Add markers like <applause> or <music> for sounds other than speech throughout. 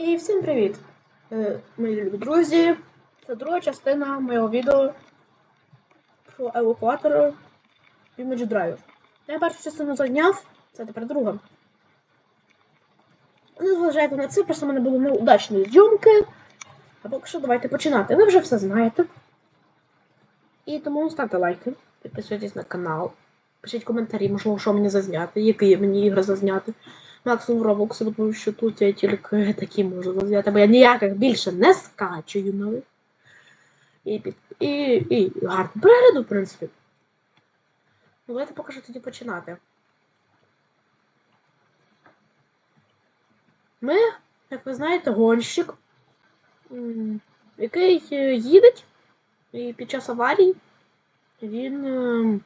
І всім привіт! Е, Мої любі друзі. Це друга частина моєго відео про евакуатор Image Drive. Я першу частину зайняв, це тепер друга. Не зважайте на це, просто в мене були неудачні зйомки. А поки що давайте починати. Ви вже все знаєте. І тому ставте лайки, підписуйтесь на канал, пишіть коментарі, можливо, що мені зазняти, які мені ігри зазняти. Максимум Roblox, тому що тут я тільки такі можу зазняти, бо я ніяких більше не скачую нових. І, під... і, і гарно перегляду, в принципі. Ну, давайте поки що тоді починати. Ми, як ви знаєте, гонщик, який е, їде, і під час аварії він. ем,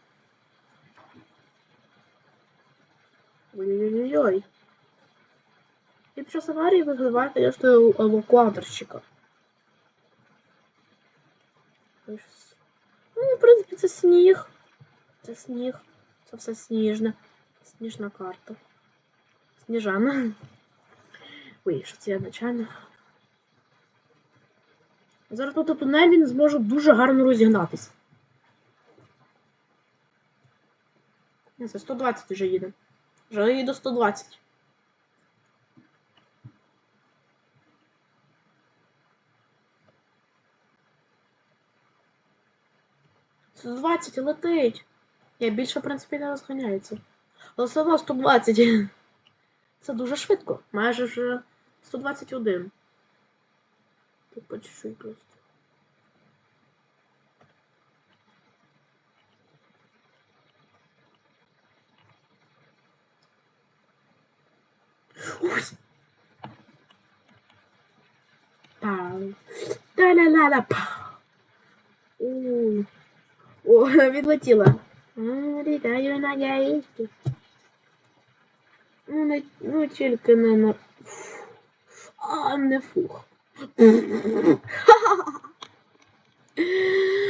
Ой-ой-ой. І під час аварії визиває, конечно, евакуаторщика. Ну, в принципі, це сніг. Це сніг. Це все сніжне. Сніжна карта. Сніжана. Ой, що це я начальник. Зараз тут тунель він зможе дуже гарно розігнатися. Це 120 вже їде. Вже їде 120. 120 летить. Я більше, в принципі, не розганяється. Але все одно 120. <laughs> Це дуже швидко. Майже вже 121. Тут по просто. Ой. Пау. Та-ля-ля-ля-пау. О, <laughs> відлетіла. Літаю на яєчки. Ну, не, ну тільки не на. А, не фух. <laughs>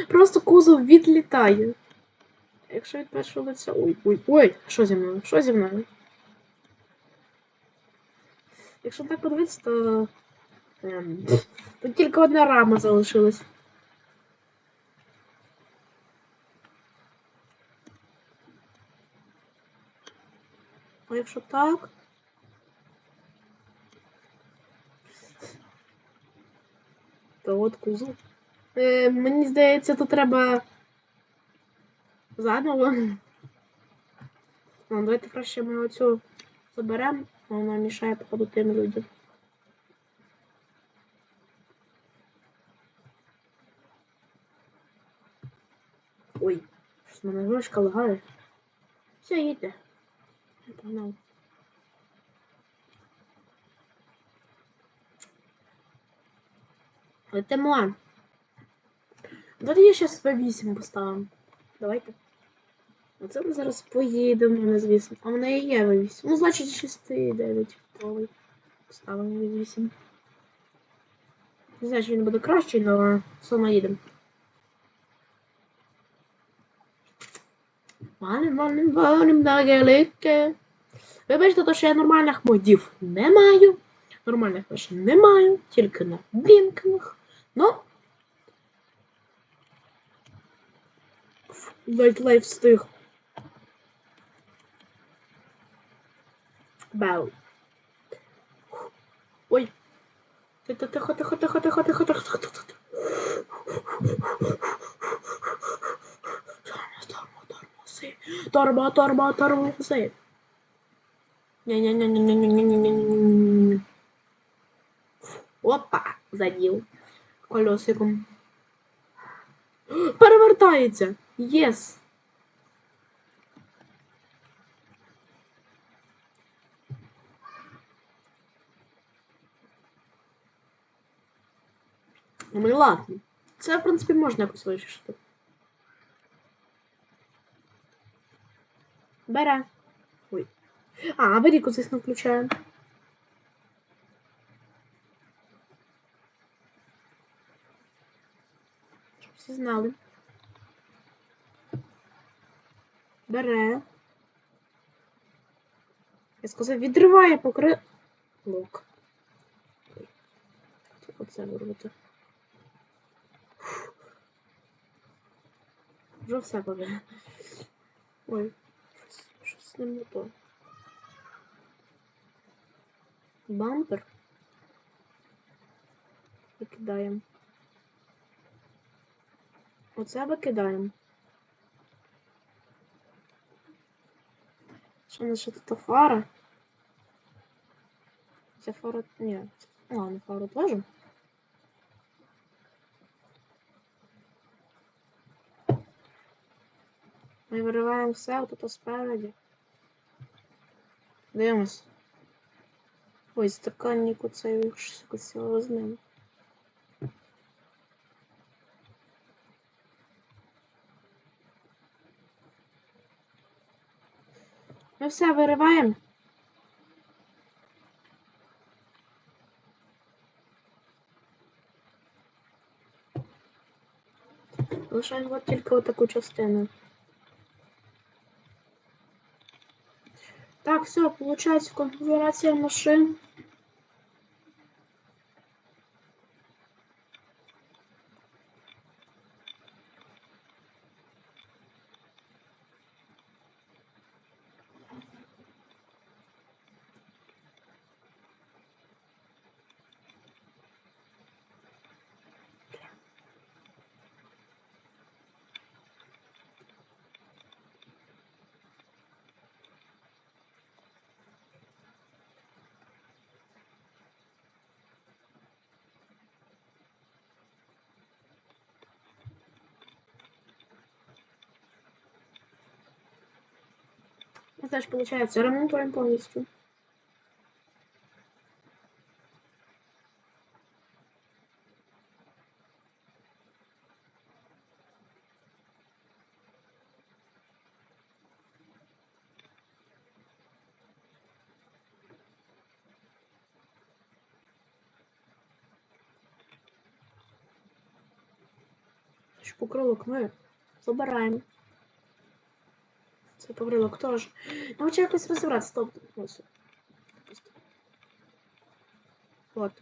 Просто кузов відлітає. Якщо від першого лиця. Ой, ой, ой, що зі мною? Що зі мною? Якщо так подивитися, то. Ем, тут тільки одна рама залишилась. А якщо так. То от кузов. Е, мені здається, тут треба заново. Ну, давайте краще ми оцю заберемо, вона мішає походу тим людям. Ой, щось мене грошка лагає. Все, їдьте. Я погнав. Летимо. Давайте я зараз V8 поставимо. Давайте. Оце ми зараз поїдемо, не звісно. А в мене є V8. Ну, значить 6,9 готовий. Поставимо V8. Не знаю, чи він буде кращий, але все одно Валим, валим, валим на гелики. Ви бачите, то, що я нормальних модів не маю. Нормальних лише не маю, тільки на вімкних. Ну. Ледь ледь встиг. Бел. Ой. Тихо, тихо, тихо, тихо, тихо, тихо, тихо, тихо, тихо. Тормози, тормо, тормо, тормози. Ня-ня-ня-ня-ня-ня-ня-ня-ня-ня-ня. Опа, задів колесиком. Перевертається. Єс. Ну, і ладно. Це, в принципі, можна якось вирішити. Бере. Ой. А, аварійку, звісно, включаємо. Щоб всі знали. Бере. Я сказав, відриває покри... Лок. це вирвати. Вже все повинно. Ой, не то. Бампер. Викидаємо. Оце викидаємо. Що ще тут фара? Ця фара. Ні. Ладно, фару теж. Ми вириваємо все отут спереді. Дивимось. Ой, стаканник оцей красиво з ним. Ми все вириваємо. Лишаємо от тільки отаку частину. Так, все, получается конфигурация машин. Ну, Знаешь, получается, ремонтуем полностью. Ж Покрилок ми забираємо. Це покрилок теж. Ну, хочу якось розібратися. Стоп. Ось. От.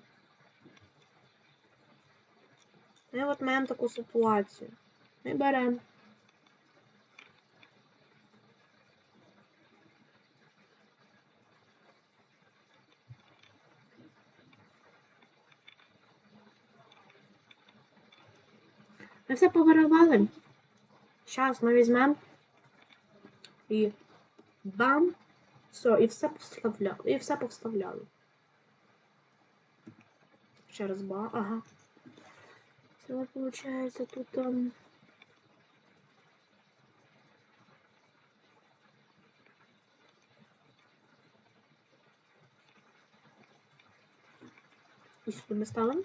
Ми от маємо таку ситуацію. Ми беремо. Ми все повиривали. Зараз ми візьмемо і бам. Все, і все повставляли. І все повставляли. Ще раз ба. Ага. Це виходить тут там. І сюди ми ставимо.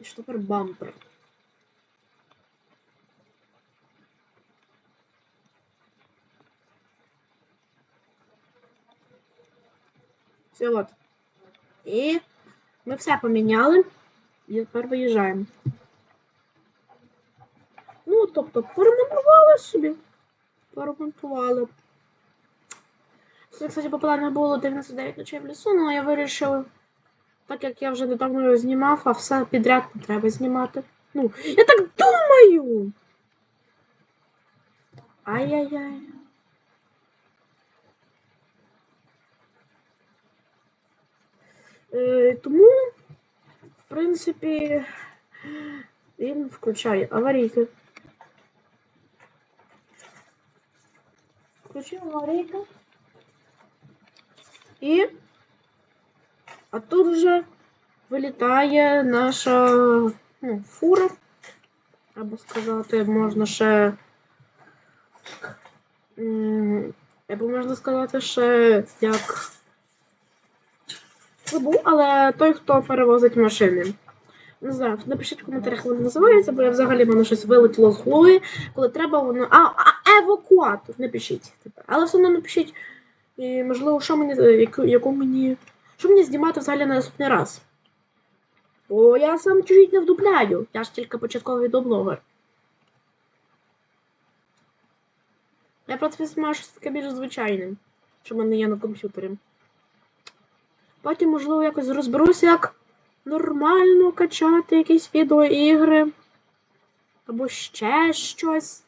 І що тепер бампер. Все от. І ми все поміняли. І тепер виїжджаємо. Ну, тобто, поремонтували собі. Поремонтували. Це, кстати, по плану було 99 ночей в лісу, але я вирішив, так як я вже недавно його знімав, а все підряд не треба знімати. Ну, я так думаю. Ай-яй-яй. Тому, в принципі, він включає аварійки. Включив аварійку. І а тут вже вилітає наша ну, фура. Або сказати, можна ще. Або можна сказати, ще як забув, але той, хто перевозить машини. Не знаю, напишіть в коментарях, як воно називається, бо я взагалі в мене щось вилетіло з голови, коли треба воно. А, а евакуатор, напишіть тепер. Але все одно напишіть, і, можливо, що мені, яку, яку мені. Що мені знімати взагалі на наступний раз? Бо я сам чужить не вдупляю. Я ж тільки початковий доблогер. Я просто знімаю щось таке більш звичайне, що в мене є на комп'ютері. Потім, можливо, якось розберуся, як нормально качати якісь відеоігри. Або ще щось.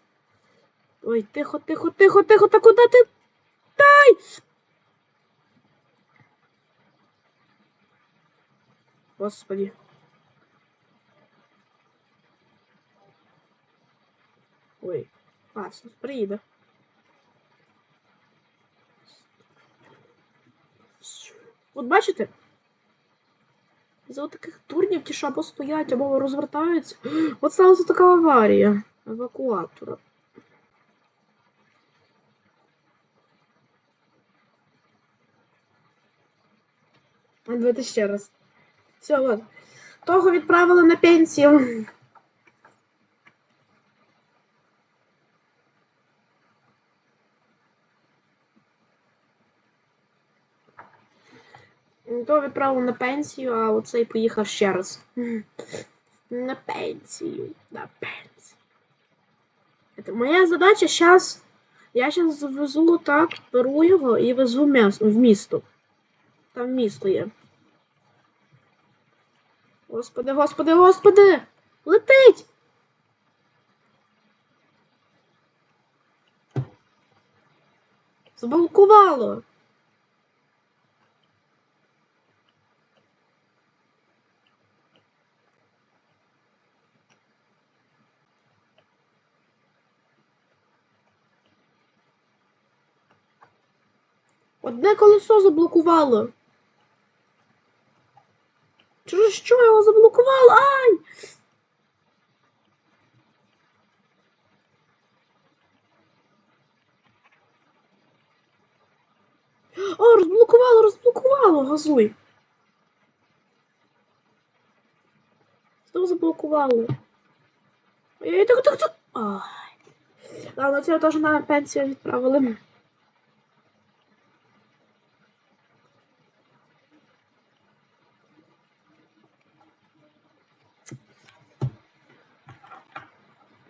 Ой, тихо, тихо, тихо, тихо, та куди ти? Дай! Господи. Ой, зараз приїде. От бачите? За таких дурнів ті, що або стоять, або розвертаються. <gasps> От сталася така аварія евакуатора. Давайте ще раз. Все, от. Того відправили на пенсію. Того відправили на пенсію, а оцей поїхав ще раз. На пенсію. На пенсію. Це моя задача зараз. Я зараз завезу так, беру його і везу в місто. Там місто є. Господи, господи, господи! Летить! Заблокувало! Одне колесо заблокувало. Через що його заблокувало? Ай! О, розблокувало, розблокувало, газуй. Знову заблокувало. Ой, так, так, так. Ай. Ладно, це теж на пенсію відправили.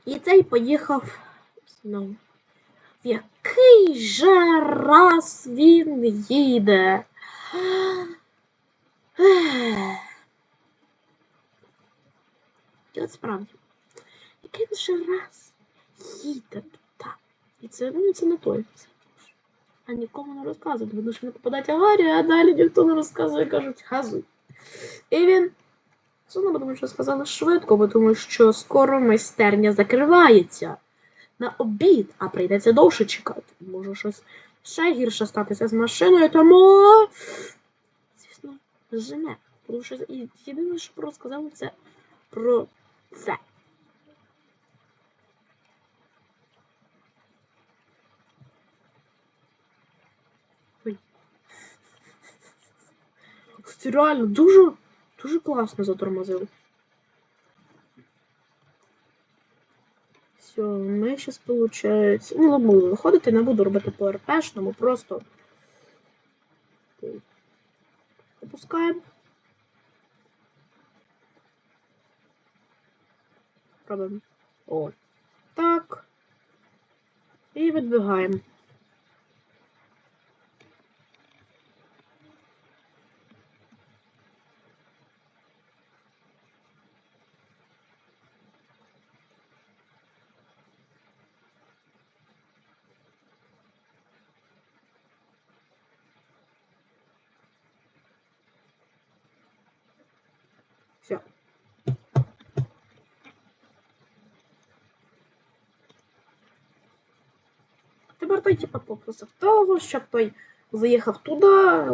І цей поїхав знову. В який же раз він їде? Ех. І от справді, який він же раз їде туди. І це, ну, це не той. Це ж. А нікому не розказують, тому що не попадать аварію, а далі ніхто не розказує, кажуть, газуй. І він Сумно, тому що сказали швидко, бо тому що скоро майстерня закривається на обід, а прийдеться довше чекати. Може щось ще гірше статися з машиною, тому. Звісно, жене. Тому що єдине, що розказали, це про це. Ой. Це реально дуже, дуже класно затормозили. Все, ми зараз виходить. Ну, не буду виходити, не буду робити по РПшному, просто опускаємо. Робимо. О. Так. І видвигаємо. Все. Той, типа, попросив того, щоб той заїхав туди,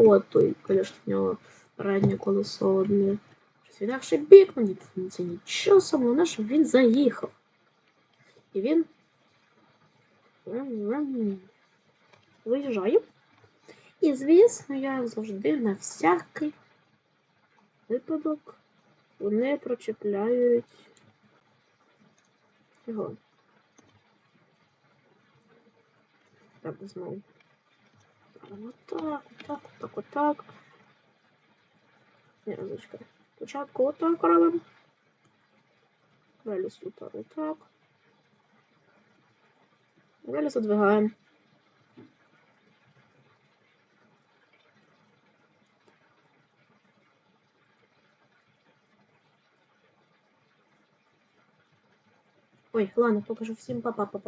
от той, звісно, в нього переднє колесо одне. Щось в інакший бік, ну ні- це нічого саме, головне, щоб він заїхав. І він. Виїжджає. І, звісно, я завжди на всякий випадок вони прочепляють його. так возьму. Вот так, вот так, вот так, вот так. Не, разочка. Спочатку отак робимо. Далі сюди отак. Далі задвигаємо. Ой, ладно, покажу всім па-па-па-па.